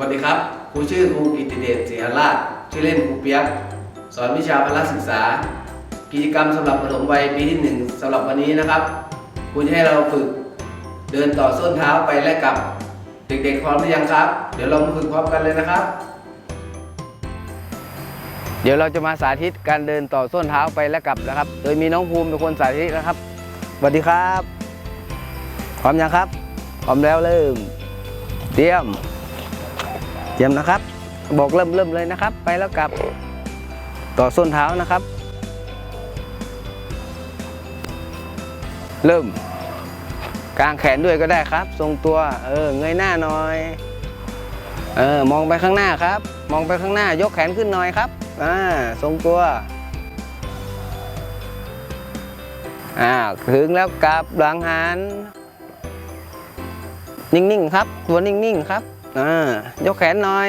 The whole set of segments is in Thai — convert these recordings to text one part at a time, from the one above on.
วัสดีครับครูชื่อครูกิติเดชศรีหราชชื่อเล่นครูเปียก สอนวิชาพละศึกษา กิจกรรมสำหรับปฐมวัยปีที่หนึ่งสำหรับวันนี้นะครับครูจะให้เราฝึกเดินต่อส้นเท้าไปและกลับ เด็กๆพร้อมหรือยังครับ เดี๋ยวเรามาฝึกพร้อมกันเลยนะครับ เดี๋ยวเราจะมาสาธิตการเดินต่อส้นเท้าไปและกลับนะครับ โดยมีน้องภูมิเป็นคนสาธิตนะครับสวัสดีครับ พร้อมยังครับ พร้อมแล้วเริ่ม เตรียม เตรียมนะครับ บอกเริ่มเริ่มเลยนะครับ ไปแล้วกลับต่อส้นเท้านะครับ เริ่ม กางแขนด้วยก็ได้ครับ ทรงตัว เออ เงยหน้าหน่อย เออ มองไปข้างหน้าครับ มองไปข้างหน้า ยกแขนขึ้นหน่อยครับ อ่า ทรงตัว อ่า ถึงแล้วกลับหลังหัน นิ่งๆครับ ตัวนิ่งๆครับ อ่ายกแขนหน่อย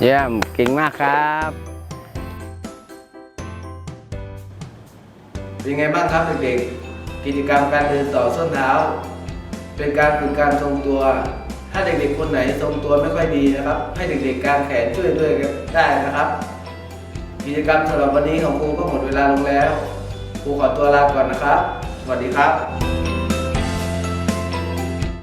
เยี่ยมเก่งมากครับ เป็นไงบ้างครับเด็กๆ กิจกรรมการเดินต่อส้นเท้า เป็นการฝึกการทรงตัว ถ้าเด็กๆ คนไหนทรงตัวไม่ค่อยดีนะครับ ให้เด็กๆการแขนช่วยด้วยได้นะครับ กิจกรรมสำหรับวันนี้ของครูก็หมดเวลาลงแล้ว ครูขอตัวลาก่อนนะครับ สวัสดีครับ